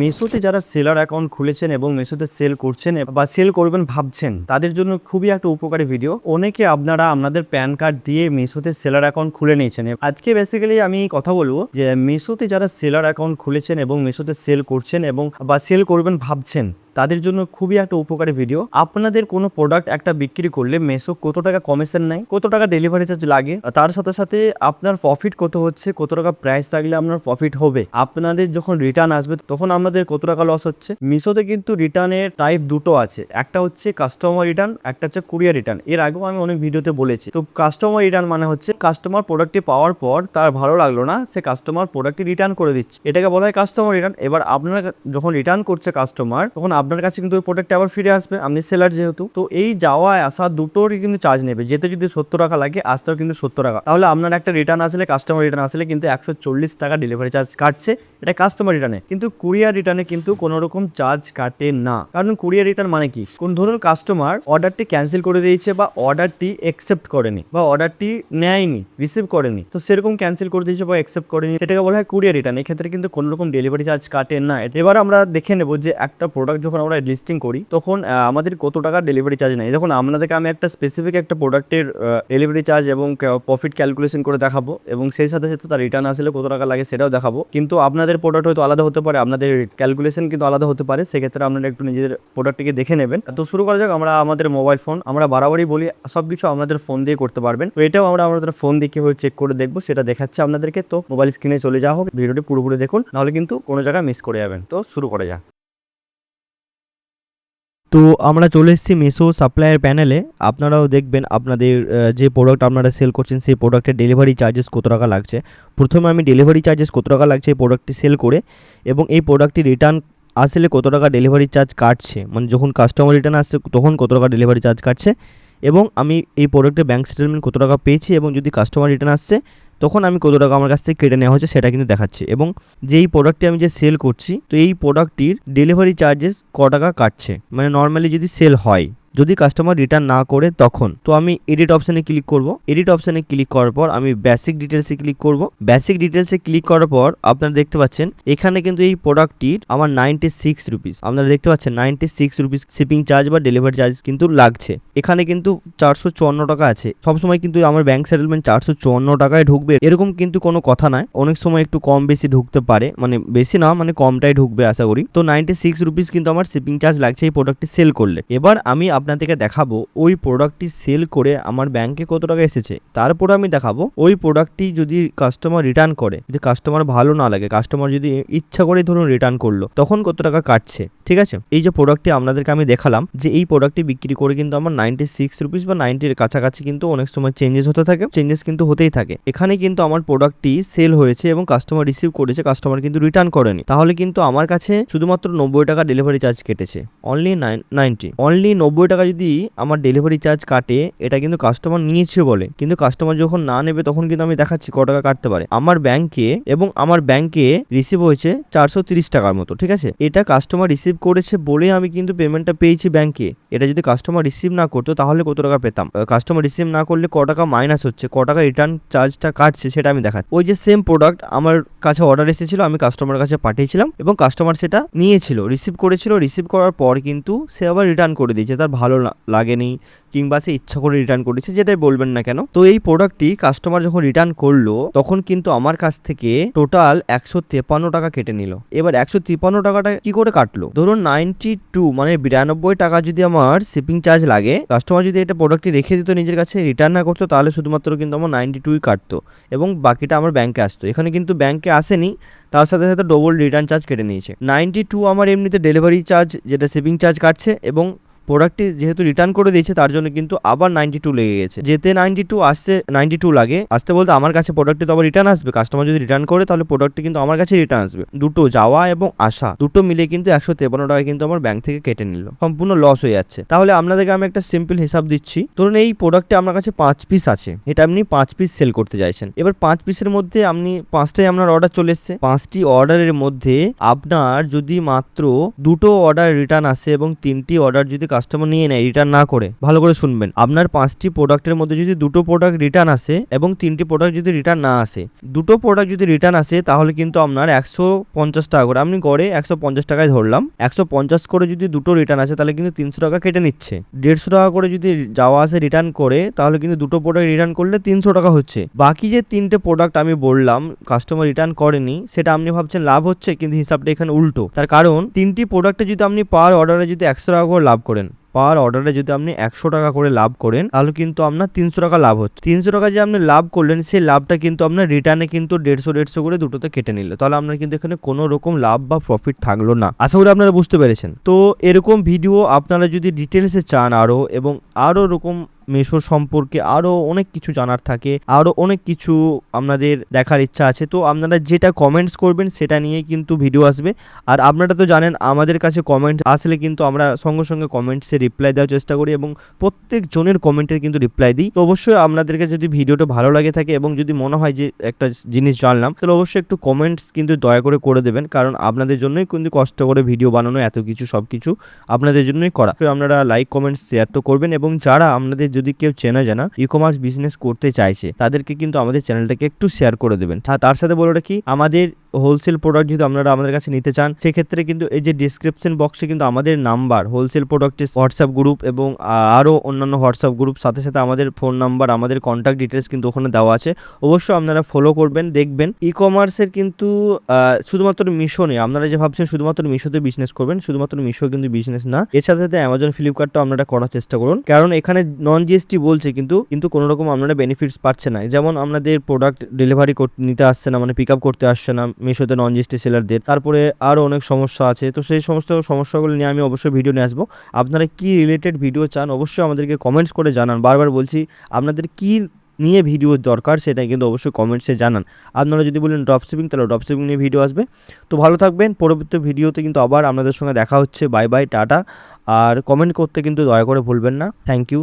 মেসোতে যারা seller account খুলেছেন এবং মিশোতে সেল করছেন বা সেল করবেন ভাবছেন, তাদের জন্য খুবই একটা উপকারী ভিডিও অনেকে আপনারা আপনাদের প্যান কার্ড দিয়ে মিশোতে সেলার অ্যাকাউন্ট খুলে নিয়েছেন। আজকে বেসিক্যালি আমি কথা বলব যে মিশোতে যারা সেলার অ্যাকাউন্ট খুলেছেন এবং মিশোতে সেল করছেন এবং বা সেল করবেন ভাবছেন তাদের জন্য খুবই একটা উপকারী ভিডিও আপনাদের কোনো প্রোডাক্ট একটা বিক্রি করলে মেসো কত টাকা কমিশন নেয়, কত টাকা ডেলিভারি চার্জ লাগে, তার সাথে সাথে আপনার প্রফিট কত হচ্ছে, কত টাকা প্রাইস থাকলে আপনার প্রফিট হবে। আপনাদের যখন রিটার্ন আসবে, তখন আমাদের কত টাকা লস হচ্ছে? মিশোতে কিন্তু রিটার্নের টাইপ দুটো আছে। একটা হচ্ছে কাস্টমার রিটার্ন একটা হচ্ছে কুরিয়ার রিটার্ন এর আগেও আমি অনেক ভিডিওতে বলেছি। তো কাস্টমার রিটার্ন মানে হচ্ছে কাস্টমার প্রোডাক্টটি পাওয়ার পর তার ভালো লাগল না, সে কাস্টমার প্রোডাক্টটি রিটার্ন করে দিচ্ছে। এটাকে বলা হয় কাস্টমার রিটার্ন এবার আপনারা যখন রিটার্ন করছে কাস্টমার তখন আপনার কাছে কিন্তু ওই প্রোডাক্ট আবার ফিরে আসবে, আপনি সেলার যেহেতু, তো এই যাওয়া আসা দুটোরই কিন্তু চার্জ নেবে। যেতে যদি সত্তর টাকা লাগে, আসতেও কিন্তু সত্তর টাকা। তাহলে আপনার একটা রিটার্ন আসলে কাস্টমার রিটার্ন আসলে কিন্তু একশো চল্লিশ টাকা ডেলিভারি চার্জ কাটছে, এটা কাস্টমার রিটার্নে কিন্তু কুরিয়ার রিটার্নে কিন্তু কোনো রকম চার্জ কাটে না। কারণ কুরিয়ার রিটার্ন মানে কি? কোন ধরুন কাস্টমার অর্ডারটি ক্যান্সেল করে দিয়েছে বা অর্ডারটি একসেপ্ট করেনি বা অর্ডারটি নেয়নি রিসিভ করেনি, তো সেরকম ক্যান্সেল করে দিয়েছে বা একসেপ্ট করেনি, সেটাকে বলা হয় কুরিয়ার রিটার্ন এক্ষেত্রে কিন্তু কোনো রকম ডেলিভারি চার্জ কাটে না। এবার আমরা দেখে নেব যে একটা প্রোডাক্ট যখন আমরা লিস্টিং করি, তখন আমাদের কত টাকা ডেলিভারি চার্জ নেয় দেখুন, আপনাদেরকে আমি একটা স্পেসিফিক একটা প্রোডাক্টের ডেলিভারি চার্জ এবং প্রফিট ক্যালকুলেশন করে দেখাবো এবং সেই সাথে সাথে তার রিটার্ন আসলে কত টাকা লাগে সেটাও দেখাবো। কিন্তু আপনাদের প্রোডাক্ট হয়তো আলাদা হতে পারে, আপনাদের ক্যালকুলেশন কিন্তু আলাদা হতে পারে। সেক্ষেত্রে আপনারা একটু নিজেদের প্রোডাক্টটিকে দেখে নেবেন। তো শুরু করা যাক, আমরা আমাদের মোবাইল ফোন আমরা বারবারই বলি সব কিছু আমাদের ফোন দিয়ে করতে পারবেন। তো এটাও আমরা আমাদের ফোন দিয়ে কীভাবে চেক করে দেখব, সেটা দেখাচ্ছে আপনাদেরকে। তো মোবাইল স্ক্রিনে চলে যাওয়া হোক, ভিডিওটি পুরোপুরি দেখুন, নাহলে কিন্তু কোনো জায়গায় মিস করে যাবেন। তো শুরু করা যাক। তো আমরা চলে এসেছি মেসো সাপ্লায়ার প্যানেলে আপনারাও দেখবেন আপনাদের যে প্রোডাক্ট আপনারা সেল করছেন, সেই প্রোডাক্টের ডেলিভারি চার্জেস কত টাকা লাগছে। প্রথমে আমি ডেলিভারি চার্জেস কত টাকা লাগছে এই প্রোডাক্টটি সেল করে এবং এই প্রোডাক্টটি রিটার্ন আসলে কত টাকা ডেলিভারি চার্জ কাটছে। মানে যখন কাস্টমার রিটার্ন আসছে, তখন কত টাকা ডেলিভারি চার্জ কাটছে। এবং আমি এই প্রোডাক্টে ব্যাঙ্ক স্টেটমেন্ট কত টাকা পেয়েছি এবং যদি কাস্টমার রিটার্ন আসছে, তখন আমি কত টাকা আমার কাছ থেকে কেটে নেওয়া হচ্ছে সেটা কিন্তু দেখাচ্ছে। এবং যেই প্রোডাক্টটি আমি যে সেল করছি, তো এই প্রোডাক্টটির ডেলিভারি চার্জেস ক টাকা কাটছে? মানে নর্মালি যদি সেল হয় যদি কাস্টমার রিটার্ন না করে, তখন। তো আমি এডিট অপশানে ক্লিক করব। এডিট অপশানে ক্লিক করার পর আমি বেসিক ডিটেলসে ক্লিক করব। বেসিক ডিটেলসে ক্লিক করার পর আপনারা দেখতে পাচ্ছেন, এখানে কিন্তু এই প্রোডাক্টটির আমার নাইনটি সিক্স রুপিস আপনারা দেখতে পাচ্ছেন ninety six rupees shipping charge বা ডেলিভারি চার্জ কিন্তু লাগছে। এখানে কিন্তু চারশো চুয়ান্ন টাকা আছে। সবসময় কিন্তু আমার ব্যাংক সেটেলমেন্ট চারশো চুয়ান্ন টাকায় ঢুকবে। এরকম কিন্তু কোনো কথা নয়। অনেক সময় একটু কম বেশি ঢুকতে পারে। মানে বেশি না মানে কমটাই ঢুকবে আশা করি। তো নাইনটি সিক্স রুপিস কিন্তু আমার শিপিং চার্জ লাগছে এই প্রোডাক্টটি সেল করলে। এবার আমি আপনাদেরকে দেখাবো ওই প্রোডাক্টটি সেল করে আমার ব্যাংকে কত টাকা এসেছে। তারপর আমি দেখাবো ওই প্রোডাক্টটি যদি কাস্টমার রিটার্ন করে, যদি কাস্টমার ভালো না লাগে কাস্টমার যদি ইচ্ছা করে ধরুন রিটার্ন করল, তখন কত টাকা কাটছে, ঠিক আছে? এই যে প্রোডাক্টটি আপনাদেরকে আমি দেখালাম যে এই প্রোডাক্টটি বিক্রি করে কিন্তু আমার নাইনটি সিক্স রুপিস বা নাইনটির কাছাকাছি কিন্তু অনেক সময় চেঞ্জেস হতে থাকে চেঞ্জেস কিন্তু হতেই থাকে। এখানে কিন্তু আমার প্রোডাক্টটি সেল হয়েছে এবং কাস্টমার রিসিভ করেছে কাস্টমার কিন্তু রিটার্ন করেনি। তাহলে কিন্তু আমার কাছে শুধুমাত্র নব্বই টাকা ডেলিভারি চার্জ কেটেছে অনলি নাইন নাইনটি অনলি নব্বই টাকা যদি আমার ডেলিভারি চার্জ কাটে, এটা কিন্তু কাস্টমার নিয়েছে বলে। কিন্তু কাস্টমার যখন না নেবে, তখন কিন্তু আমি দেখাচ্ছি ক টাকা কাটতে পারে। আমার ব্যাংকে এবং আমার ব্যাংকে রিসিভ হয়েছে চারশো তিরিশ টাকার মতো, ঠিক আছে? এটা কাস্টমার রিসিভ করেছে বলে আমি কিন্তু পেমেন্টটা পেয়েছি ব্যাংকে এটা যদি কাস্টমার রিসিভ না করতো, তাহলে কত টাকা পেতাম? কাস্টমার রিসিভ না করলে ক টাকা মাইনাস হচ্ছে, ক টাকা রিটার্ন চার্জটা কাটছে, সেটা আমি দেখাচ্ছি। ওই যে সেম প্রোডাক্ট আমার কাছে অর্ডার এসেছিল, আমি কাস্টমারের কাছে পাঠিয়েছিলাম এবং কাস্টমার সেটা নিয়েছিল। রিসিভ করেছিল রিসিভ করার পর কিন্তু সে আবার রিটার্ন করে দিয়েছে, তার ভালো লাগেনি কিংবা সে ইচ্ছা করে রিটার্ন করেছে, যেটাই বলবেন না কেন। তো এই প্রোডাক্টটি কাস্টমার যখন রিটার্ন করল, তখন কিন্তু আমার কাছ থেকে টোটাল একশো তেপান্ন টাকা কেটে নিল। এবার একশো তিপ্পান্ন টাকাটা কি করে কাটলো? ধরুন নাইনটি টু মানে বিরানব্বই টাকা যদি আমার শিপিং চার্জ লাগে কাস্টমার যদি এটা প্রোডাক্টটি রেখে দিত, নিজের কাছে রিটার্ন না করতো, তাহলে শুধুমাত্র কিন্তু আমার নাইনটি টুই কাটতো এবং বাকিটা আমার ব্যাংকে আসতো। এখানে কিন্তু ব্যাংকে আসেনি, তার সাথে সাথে ডবল রিটার্ন চার্জ কেটে নিয়েছে। নাইনটি টু আমার এমনিতে ডেলিভারি চার্জ যেটা শিপিং চার্জ কাটছে এবং প্রোডাক্টটি যেহেতু রিটার্ন করে দিয়েছে, তার জন্য কিন্তু আবার নাইনটি টু লেগে গেছে। যেতে নাইনটি টু আসছে নাইনটি টু লাগে। আসতে বলতে আমার কাছে প্রোডাক্টটি তো আবার রিটার্ন আসবে। কাস্টমার যদি রিটার্ন করে, তাহলে প্রোডাক্টটি কিন্তু আমার কাছে রিটার্ন আসবে। দুটো যাওয়া এবং আসা, দুটো মিলে কিন্তু একশো তেপান্ন টাকা কিন্তু আমার ব্যাংক থেকে কেটে নিল। সম্পূর্ণ লস হয়ে যাচ্ছে। তাহলে আপনাদেরকে আমি একটা সিম্পল হিসাব দিচ্ছি। ধরুন এই প্রোডাক্টে আমার কাছে পাঁচ পিস আছে। এটা আপনি পাঁচ পিস সেল করতে চাইছেন। এবার পাঁচ পিসের মধ্যে আপনি পাঁচটাই আপনার অর্ডার চলে এসছে। পাঁচটি অর্ডারের মধ্যে আপনার যদি মাত্র দুটো অর্ডার রিটার্ন আসে এবং তিনটি অর্ডার যদি কাস্টমার নিয়ে নেয় রিটার্ন না করে, ভালো করে শুনবেন। আপনার পাঁচটি প্রোডাক্টের মধ্যে যদি দুটো প্রোডাক্ট রিটার্ন আসে এবং তিনটি প্রোডাক্ট যদি রিটার্ন না আসে, দুটো প্রোডাক্ট যদি রিটার্ন আসে, তাহলে কিন্তু আপনার একশো পঞ্চাশ টাকা করে আপনি গড়ে একশো পঞ্চাশ টাকায় ধরলাম, একশো পঞ্চাশ করে যদি দুটো রিটার্ন আসে, তাহলে কিন্তু তিনশো টাকা কেটে নিচ্ছে। দেড়শো টাকা করে যদি যাওয়া আসে রিটার্ন করে, তাহলে কিন্তু দুটো প্রোডাক্ট রিটার্ন করলে তিনশো টাকা হচ্ছে। বাকি যে তিনটে প্রোডাক্ট আমি বললাম কাস্টমার রিটার্ন করেনি, সেটা আপনি ভাবছেন লাভ হচ্ছে, কিন্তু হিসাবটা এখানে উল্টো। তার কারণ, তিনটি প্রোডাক্টে যদি আপনি পার অর্ডারে যদি একশো টাকা করে লাভ করেন Amen. পার অর্ডারে যদি আপনি একশো টাকা করে লাভ করেন, তাহলে কিন্তু আপনার তিনশো টাকা লাভ হচ্ছে। তিনশো টাকা যে আপনি লাভ করলেন, সেই লাভটা কিন্তু আপনার রিটার্নে কিন্তু দেড়শো দেড়শো করে দুটোতে কেটে নিল। তাহলে আপনার কিন্তু এখানে কোনো রকম লাভ বা প্রফিট থাকল না। আশা করি আপনারা বুঝতে পেরেছেন। তো এরকম ভিডিও আপনারা যদি ডিটেলসে চান আরও এবং আরও রকম মেশো সম্পর্কে আরও অনেক কিছু জানার থাকে আরও অনেক কিছু আপনাদের দেখার ইচ্ছা আছে, তো আপনারা যেটা কমেন্টস করবেন সেটা নিয়েই কিন্তু ভিডিও আসবে। আর আপনারা তো জানেন, আমাদের কাছে কমেন্ট আসলে কিন্তু আমরা সঙ্গে সঙ্গে কমেন্টসে রিপ্লাই দেওয়ার চেষ্টা করি এবং প্রত্যেক জনের কমেন্টের কিন্তু রিপ্লাই দিই। তো অবশ্যই আপনাদেরকে যদি ভিডিওটা ভালো লাগে থাকে এবং যদি মনে হয় যে একটা জিনিস জানলাম, তাহলে অবশ্যই একটু কমেন্টস কিন্তু দয়া করে করে দেবেন, কারণ আপনাদের জন্যই কিন্তু কষ্ট করে ভিডিও বানানো, এত কিছু, সব কিছু আপনাদের জন্যই করা। তো আপনারা লাইক কমেন্টস শেয়ার তো করবেন এবং যারা আপনাদের যদি কেউ চেনা জানা ই কমার্স বিজনেস করতে চাইছে, তাদেরকে কিন্তু আমাদের চ্যানেলটাকে একটু শেয়ার করে দেবেন। তার সাথে বলে রাখি, আমাদের হোলসেল প্রোডাক্ট যদি আপনারা আমাদের কাছে নিতে চান, সেক্ষেত্রে কিন্তু এই যে ডিসক্রিপশন বক্সে কিন্তু আমাদের নাম্বার হোলসেল প্রোডাক্টের হোয়াটসঅ্যাপ গ্রুপ এবং আরও অন্যান্য হোয়াটসঅ্যাপ গ্রুপ সাথে সাথে আমাদের ফোন নাম্বার আমাদের কন্ট্যাক্ট ডিটেলস কিন্তু ওখানে দেওয়া আছে। অবশ্যই আপনারা ফলো করবেন, দেখবেন। ই কমার্সের কিন্তু শুধুমাত্র মিশো নেই, আপনারা যে ভাবছেন শুধুমাত্র মিশোতে বিজনেস করবেন, শুধুমাত্র মিশো কিন্তু বিজনেস না। এর সাথে সাথে অ্যামাজন ফ্লিপকার্টও আপনারা করার চেষ্টা করুন। কারণ এখানে নন জিএসটি বলছে কিন্তু কিন্তু কোনো রকম আপনারা বেনিফিটস পাচ্ছে না। যেমন আপনাদের প্রোডাক্ট ডেলিভারি নিতে আসছে না মানে পিক আপ করতে আসছে না। মিশোতে নন জিএসটি সেলারদের তারপরে আরও অনেক সমস্যা আছে। তো সেই সমস্ত সমস্যাগুলো নিয়ে আমি অবশ্যই ভিডিও নিয়ে আসব। আপনারা কি রিলেটেড ভিডিও চান, অবশ্যই আমাদেরকে কমেন্টস করে জানান। বারবার বলছি, আপনাদের কি নিয়ে ভিডিও দরকার সেটা কিন্তু অবশ্যই কমেন্টসে জানান। আপনারা যদি বলেন ড্রপ শিপিং তাহলে ড্রপ শিপিং নিয়ে ভিডিও আসবে। তো ভালো থাকবেন। পরবর্তী ভিডিওতে কিন্তু আবার আপনাদের সঙ্গে দেখা হচ্ছে। Bye bye tata. আর কমেন্ট করতে কিন্তু দয়া করে ভুলবেন না। Thank you